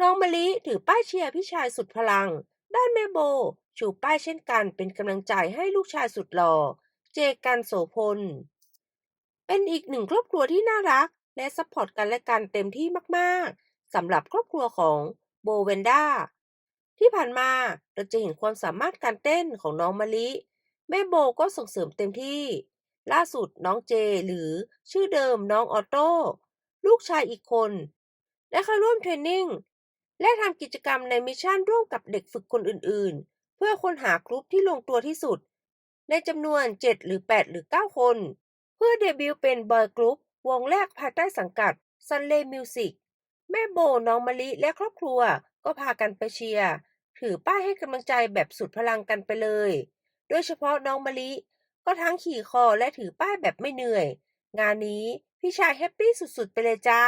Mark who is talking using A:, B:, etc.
A: น้องมะลิถือป้ายเชียร์พี่ชายสุดพลัง ด้านแม่โบ ชูป้ายเช่นกันเป็นกำลังใจให้ลูกชายสุดหล่อ เจกันโสพล เป็นอีกหนึ่งครอบครัวที่น่ารัก และซัพพอร์ตกันและกันเต็มที่มากๆสำหรับครอบครัวของโบเวนด้าที่ผ่านมาเราจะเห็นความสามารถการเต้นของน้องมะลิ แม่โบก็ส่งเสริมเต็มที่ ล่าสุดน้องเจหรือชื่อเดิมน้องออโต้ลูกชายอีกคน ได้เข้าร่วมเทรนนิ่ง และทำกิจกรรมในมิชชั่นร่วมกับเด็กฝึกคนอื่นๆ เพื่อค้นหากรุ๊ปที่ลงตัวที่สุด ในจำนวน 7 หรือ 8 หรือ 9 คน เพื่อเดบิวต์เป็นบอยกรุ๊ปวงแรกภายใต้สังกัด Sunday Music แม่โบน้องมะลิและครอบครัวก็พากันไปเชียร์ ถือป้ายให้กำลังใจแบบสุดพลังกันไปเลย โดยเฉพาะน้องมะลิก็ทั้งขี่คอและถือป้ายแบบไม่เหนื่อย งานนี้พี่ชายแฮปปี้สุดๆ ไปเลยจ้า